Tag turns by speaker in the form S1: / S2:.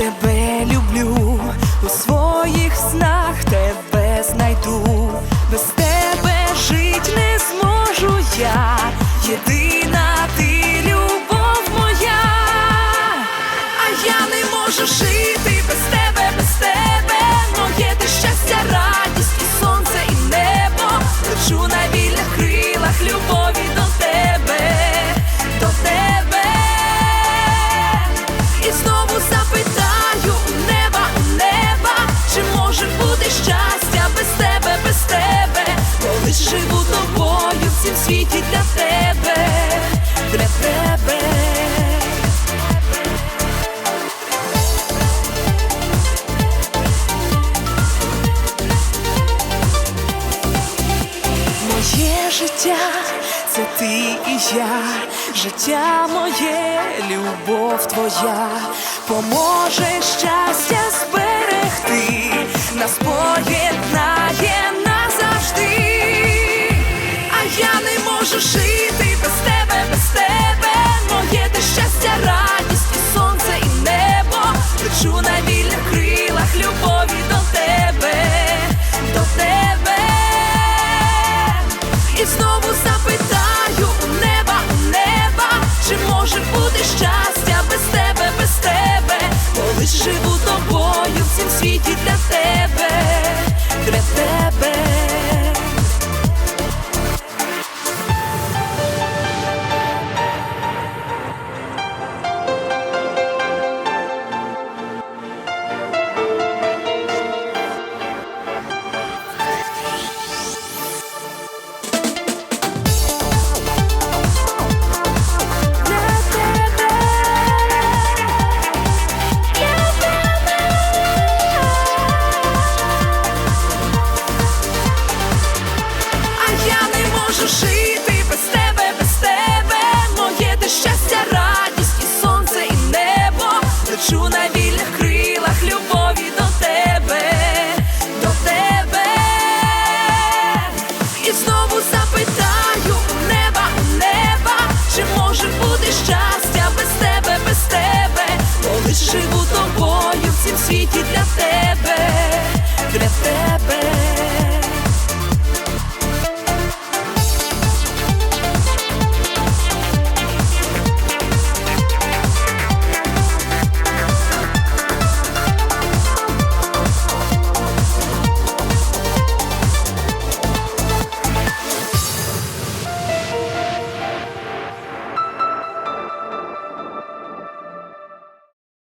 S1: тебе люблю, у своїх снах тебе знайду, без тебе жить не зможу я, єдина ти любов моя, а я не можу жити. Життя. Це ти і я, життя моє, любов твоя, поможе щастя можу жити без тебе, без тебе, моє де щастя, радість, і сонце, і небо. Лечу на вільних крилах любові до тебе, до тебе. І знову запитаю у неба, у неба, чи може бути щастя без тебе, без тебе, коли живу тобою в цім світі для тебе.